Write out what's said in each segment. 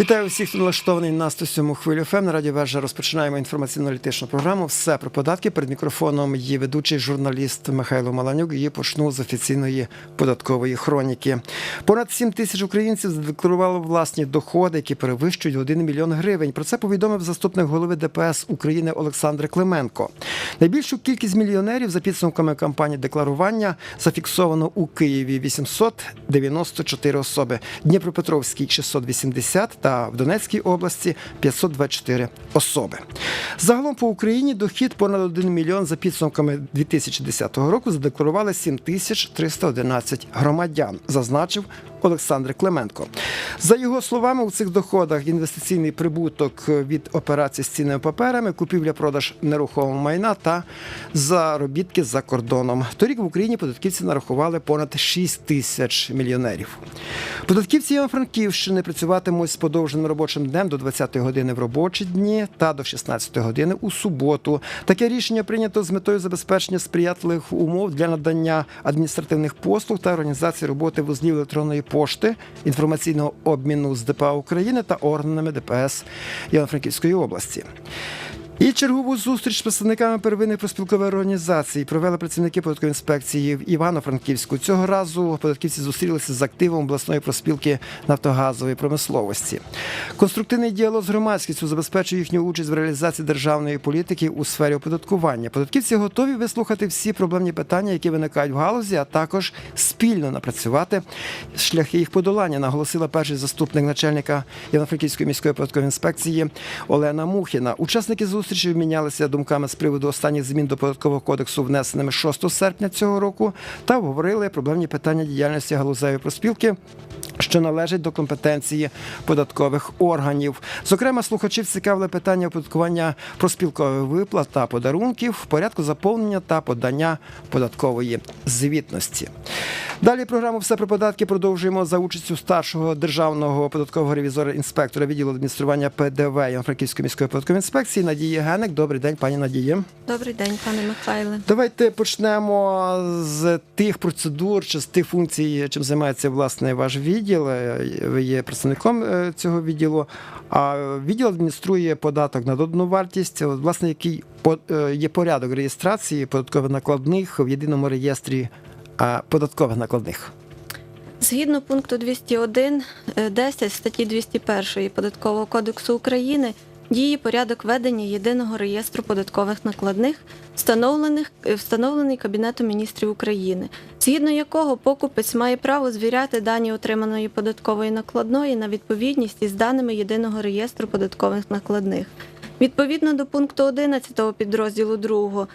Вітаю всіх, хто налаштований на 107 хвилю ФМ. На радіо Вежа розпочинаємо інформаційно-аналітичну програму. Все про податки. Перед мікрофоном є ведучий журналіст Михайло Маланюк. І почну з офіційної податкової хроніки. Понад 7 тисяч українців задекларували власні доходи, які перевищують 1 мільйон гривень. Про це повідомив заступник голови ДПС України Олександр Клименко. Найбільшу кількість мільйонерів за підсумками кампанії декларування зафіксовано у Києві 894 особи, Дніпропетровській 680 та в Донецькій області 524 особи. Загалом по Україні дохід понад 1 мільйон за підсумками 2010 року задекларували 7311 громадян, зазначив Олександр Клименко. За його словами, у цих доходах інвестиційний прибуток від операцій з цінними паперами, купівля-продаж нерухомого майна та заробітки за кордоном. Торік в Україні податківці нарахували понад 6 тисяч мільйонерів. Податківці Івано-Франківщини працюватимуть з подовженим робочим днем до 20-ї години в робочі дні та до 16-ї години у суботу. Таке рішення прийнято з метою забезпечення сприятливих умов для надання адміністративних послуг та організації роботи вузлів електронної пошти, інформаційного обміну з ДПА України та органами ДПС Івано-Франківської області. І чергову зустріч з представниками первинних проспілкових організацій провели працівники податкової інспекції в Івано-Франківську. Цього разу податківці зустрілися з активом обласної проспілки нафтогазової промисловості. Конструктивний діалог з громадськістю забезпечує їхню участь в реалізації державної політики у сфері оподаткування. Податківці готові вислухати всі проблемні питання, які виникають в галузі, а також спільно напрацювати шляхи їх подолання. Наголосила перший заступник начальника Івано-Франківської міської податкової інспекції Олена Мухіна. Учасники зустрічі обмінялися думками з приводу останніх змін до податкового кодексу, внесеними 6 серпня цього року, та обговорили проблемні питання діяльності галузевої проспілки. Що належить до компетенції податкових органів. Зокрема, слухачів цікавили питання оподаткування проспілкових виплат та подарунків в порядку заповнення та подання податкової звітності. Далі програму все про податки продовжуємо за участю старшого державного податкового ревізора інспектора відділу адміністрування ПДВ Івано-Франківської міської податкової інспекції Надії Генек. Добрий день, пані Надії. Добрий день, пане Михайле. Давайте почнемо з тих процедур чи з тих функцій, чим займається власне ваш відділ. Е, Ви є представником е, цього відділу. А відділ адмініструє податок на додану вартість. Власне, який е, є порядок реєстрації податкових накладних в єдиному реєстрі е, податкових накладних. Згідно пункту 201 е, 10 статті 201 Податкового кодексу України діє порядок ведення єдиного реєстру податкових накладних, встановлених е, встановлений Кабінетом міністрів України, згідно якого покупець має право звіряти дані отриманої податкової накладної на відповідність із даними єдиного реєстру податкових накладних. Відповідно до пункту 11 підрозділу 2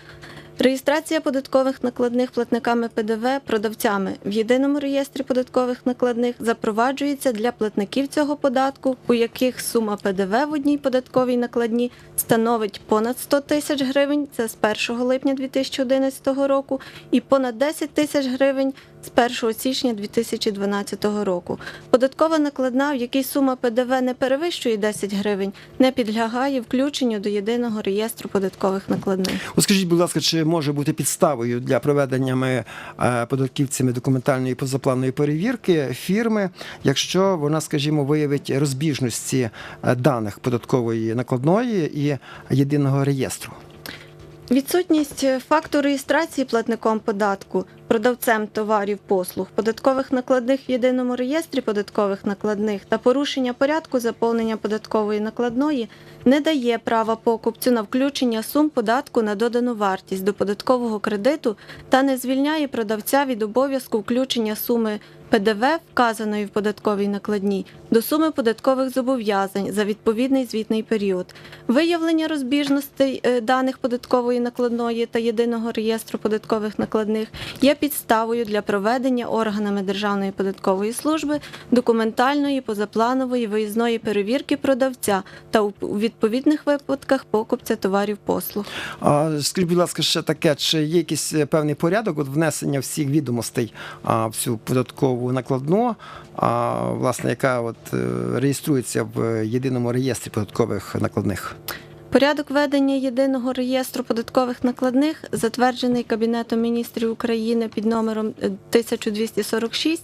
Реєстрація податкових накладних платниками ПДВ продавцями. В єдиному реєстрі податкових накладних запроваджується для платників цього податку, у яких сума ПДВ в одній податковій накладні становить понад 100 тисяч гривень, це з 1 липня 2011 року, і понад 10 тисяч гривень з 1 січня 2012 року. Податкова накладна, в якій сума ПДВ не перевищує 10 гривень, не підлягає включенню до єдиного реєстру податкових накладних. Скажіть, будь ласка, чи може бути підставою для проведення е, податківцями документальної позапланової перевірки фірми, якщо вона, скажімо, виявить розбіжності е, даних податкової накладної і єдиного реєстру? Відсутність факту реєстрації платником податку, продавцем товарів послуг, податкових накладних в єдиному реєстрі податкових накладних та порушення порядку заповнення податкової накладної не дає права покупцю на включення сум податку на додану вартість до податкового кредиту та не звільняє продавця від обов'язку включення суми ПДВ, вказаної в податковій накладній, до суми податкових зобов'язань за відповідний звітний період. Виявлення розбіжностей е, даних податкової накладної та єдиного реєстру податкових накладних є підставою для проведення органами Державної податкової служби документальної, позапланової виїзної перевірки продавця та у відповідних випадках покупця товарів послуг. А скажіть, будь ласка, ще таке, чи є якийсь е, певний порядок от внесення всіх відомостей а, в цю податкову накладну, а, власне, яка от реєструється в єдиному реєстрі податкових накладних? Порядок ведення єдиного реєстру податкових накладних, затверджений Кабінетом міністрів України під номером е, 1246,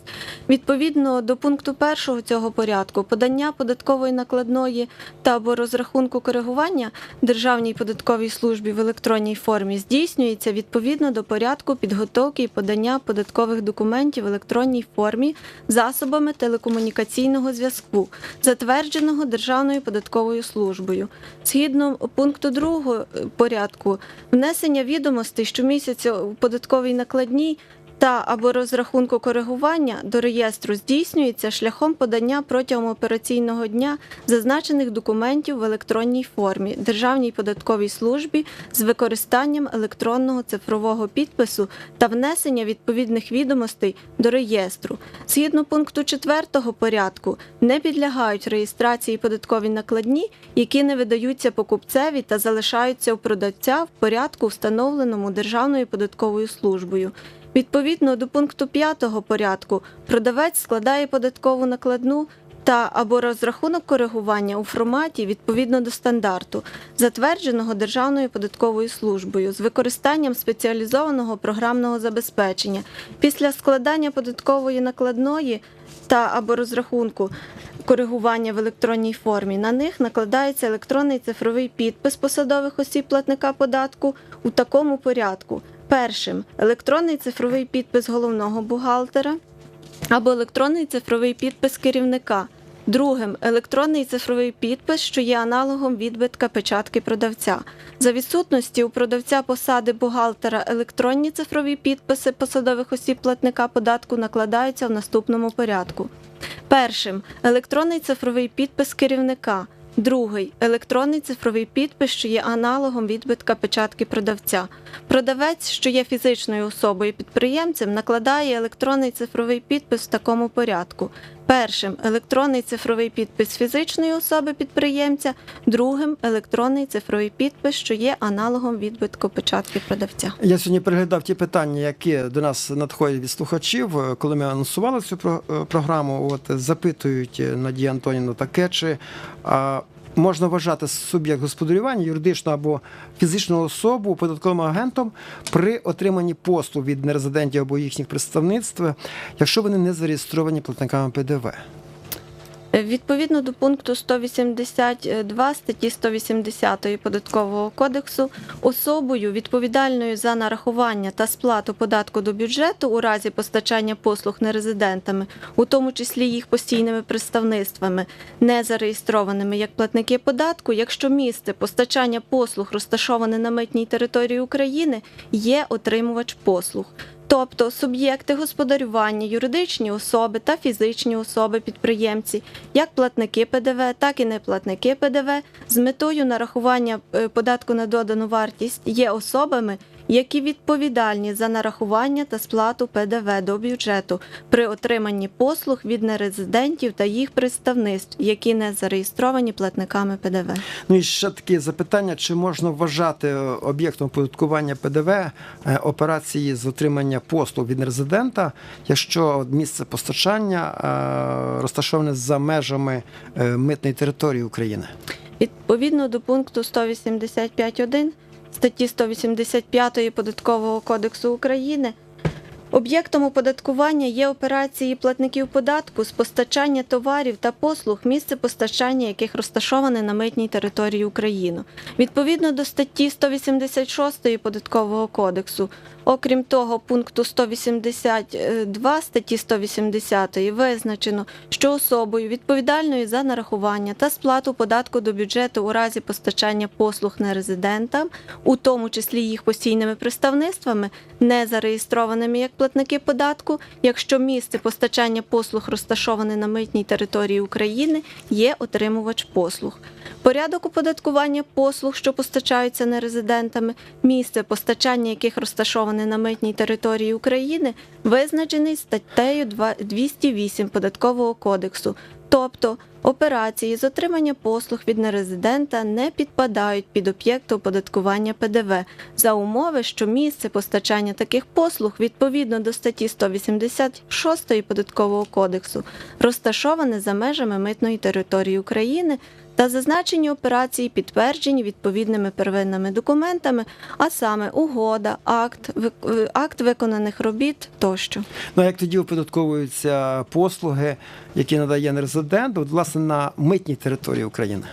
відповідно до пункту першого цього порядку, подання податкової накладної та або розрахунку коригування Державній податковій службі в електронній формі здійснюється відповідно до порядку підготовки і подання податкових документів в електронній формі засобами телекомунікаційного зв'язку, затвердженого Державною податковою службою. Згідно пункту 2 порядку, внесення відомостей щомісяця у податковій накладній та або розрахунку коригування до реєстру здійснюється шляхом подання протягом операційного дня зазначених документів в електронній формі Державній податковій службі з використанням електронного цифрового підпису та внесення відповідних відомостей до реєстру. Згідно пункту 4 порядку не підлягають реєстрації податкові накладні, які не видаються покупцеві та залишаються у продавця в порядку, встановленому Державною податковою службою. Відповідно до пункту 5 порядку, продавець складає податкову накладну та або розрахунок коригування у форматі відповідно до стандарту, затвердженого Державною податковою службою з використанням спеціалізованого програмного забезпечення. Після складання податкової накладної та або розрахунку коригування в електронній формі на них накладається електронний цифровий підпис посадових осіб платника податку у такому порядку. Першим електронний цифровий підпис головного бухгалтера або електронний цифровий підпис керівника. Другим електронний цифровий підпис, що є аналогом відбитка печатки продавця. За відсутності у продавця посади бухгалтера електронні цифрові підписи посадових осіб платника податку накладаються в наступному порядку. Першим електронний цифровий підпис керівника. Другий електронний цифровий підпис, що є аналогом відбитка печатки продавця. Продавець, що є фізичною особою підприємцем, накладає електронний цифровий підпис в такому порядку. Першим електронний цифровий підпис фізичної особи підприємця, другим електронний цифровий підпис, що є аналогом відбитку печатки продавця. Я сьогодні переглядав ті питання, які до нас надходять від слухачів, е, коли ми анонсували цю е, програму. От запитують е, Надія Антонівна таке, чи можна вважати суб'єкт господарювання юридичну або фізичну особу податковим агентом при отриманні послуг від нерезидентів або їхніх представництв, якщо вони не зареєстровані платниками ПДВ. Відповідно до пункту 182 статті 180 Податкового кодексу, особою відповідальною за нарахування та сплату податку до бюджету у разі постачання послуг нерезидентами, у тому числі їх постійними представництвами, не зареєстрованими як платники податку, якщо місце постачання послуг розташоване на митній території України, є отримувач послуг. Тобто суб'єкти господарювання, юридичні особи та фізичні особи-підприємці, як платники ПДВ, так і неплатники ПДВ, з метою нарахування е, податку на додану вартість є особами, які відповідальні за нарахування та сплату ПДВ до бюджету при отриманні послуг від нерезидентів та їх представництв, які не зареєстровані платниками ПДВ. Ну і ще таке запитання: чи можна вважати е, об'єктом оподаткування ПДВ е, операції з отримання послуг від резидента, якщо місце постачання е, розташоване за межами митної території України? Відповідно до пункту 185.1 статті 185 Податкового кодексу України, об'єктом оподаткування є операції платників податку з постачання товарів та послуг, місце постачання яких розташоване на митній території України. Відповідно до статті 186 Податкового кодексу, окрім того, пункту 182 статті 180 визначено, що особою відповідальною за нарахування та сплату податку до бюджету у разі постачання послуг нерезидентам, у тому числі їх постійними представництвами, не зареєстрованими як платники податку, якщо місце постачання послуг розташоване на митній території України, є отримувач послуг. Порядок оподаткування послуг, що постачаються нерезидентами, місце постачання яких розташоване на митній території України, визначений статтею 2 208 Податкового кодексу. Тобто операції з отримання послуг від нерезидента не підпадають під об'єкт оподаткування ПДВ за умови, що місце постачання таких послуг відповідно до статті 186 Податкового кодексу розташоване за межами митної території України та зазначені операції підтверджені відповідними первинними документами, а саме угода, акт, акт виконаних робіт тощо. Ну а як тоді оподатковуються послуги, які надає нерезидент, от, власне, на митній території України?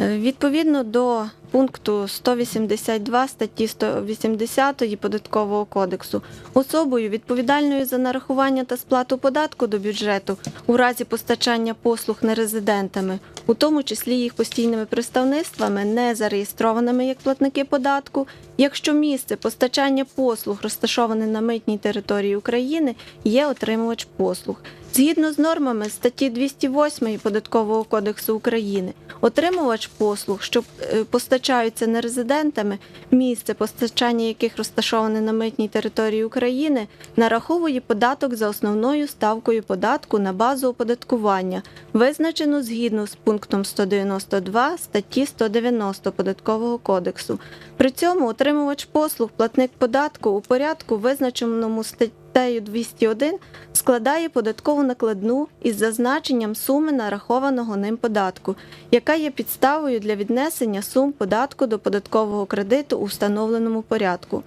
Е, Відповідно до пункту 182 статті 180 Податкового кодексу, особою відповідальною за нарахування та сплату податку до бюджету у разі постачання послуг нерезидентами, у тому числі їх постійними представництвами, не зареєстрованими як платники податку, якщо місце постачання послуг розташоване на митній території України, є отримувач послуг. Згідно з нормами статті 208 Податкового кодексу України, отримувач послуг, що е, постачаються нерезидентами, місце постачання яких розташоване на митній території України, нараховує податок за основною ставкою податку на базу оподаткування, визначену згідно з пунктом 192 статті 190 Податкового кодексу. При цьому отримувач послуг, платник податку у порядку, визначеному статтею 201, складає податкову накладну із зазначенням суми нарахованого ним податку, яка є підставою для віднесення сум податку до податкового кредиту у встановленому порядку.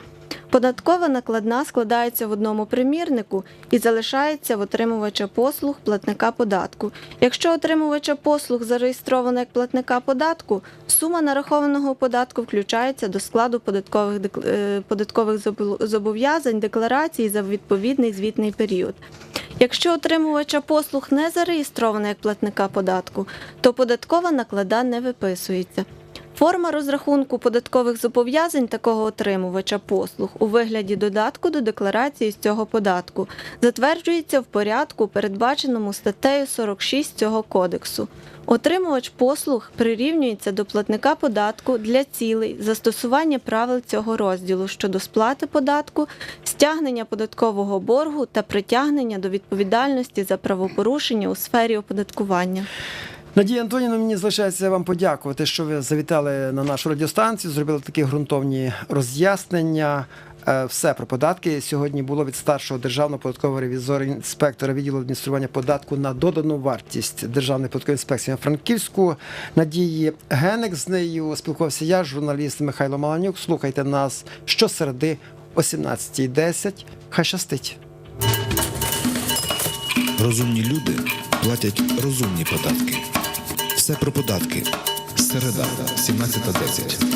Податкова накладна складається в одному примірнику і залишається в отримувача послуг платника податку. Якщо отримувача послуг зареєстровано як платника податку, сума нарахованого податку включається до складу податкових, е, податкових зобов'язань декларації за відповідний звітний період. Якщо отримувача послуг не зареєстровано як платника податку, то податкова наклада не виписується. Форма розрахунку податкових зобов'язань такого отримувача послуг у вигляді додатку до декларації з цього податку затверджується в порядку, передбаченому статтею 46 цього кодексу. Отримувач послуг прирівнюється до платника податку для цілей застосування правил цього розділу щодо сплати податку, стягнення податкового боргу та притягнення до відповідальності за правопорушення у сфері оподаткування. Надія Антоніна, мені залишається вам подякувати, що ви завітали на нашу радіостанцію, зробили такі ґрунтовні роз'яснення. Е, Все про податки сьогодні було від старшого державного податкового ревізора інспектора відділу адміністрування податку на додану вартість Державної податкової інспекції Франківську. Надії Генек з нею спілкувався я, журналіст Михайло Маланюк. Слухайте нас щосереди о 17.10. Хай щастить. Розумні люди платять розумні податки. Все про податки. Середа, 17.10.